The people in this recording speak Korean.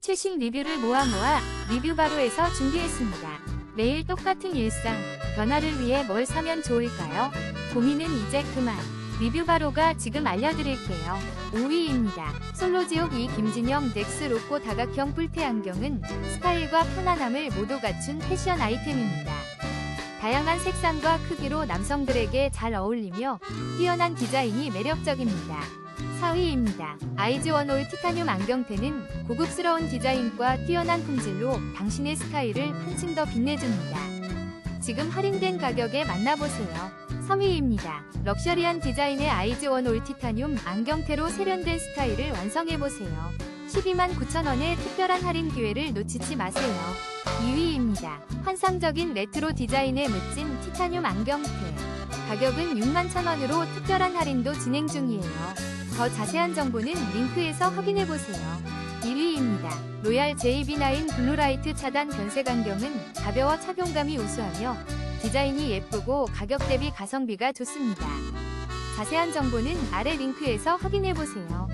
최신 리뷰를 모아 모아 리뷰 바로에서 준비했습니다. 매일 똑같은 일상, 변화를 위해 뭘 사면 좋을까요? 고민은 이제 그만. 리뷰 바로가 지금 알려드릴게요. 5위입니다. 솔로지옥 2 김진영 넥스 로꼬 다각형 뿔테 안경은 스타일과 편안함을 모두 갖춘 패션 아이템입니다. 다양한 색상과 크기로 남성들에게 잘 어울리며 뛰어난 디자인이 매력적입니다. 4위입니다. 아이즈원올 티타늄 안경테는 고급스러운 디자인과 뛰어난 품질로 당신의 스타일을 한층 더 빛내줍니다. 지금 할인된 가격에 만나보세요. 3위입니다. 럭셔리한 디자인의 아이즈원올 티타늄 안경테로 세련된 스타일을 완성해보세요. 12만 9천원의 특별한 할인 기회를 놓치지 마세요. 2위입니다. 환상적인 레트로 디자인의 멋진 티타늄 안경테. 가격은 6만 1천원으로 특별한 할인도 진행 중이에요. 더 자세한 정보는 링크에서 확인해보세요. 1위입니다. 로얄 JB9 블루라이트 차단 변색 안경은 가벼워 착용감이 우수하며 디자인이 예쁘고 가격 대비 가성비가 좋습니다. 자세한 정보는 아래 링크에서 확인해보세요.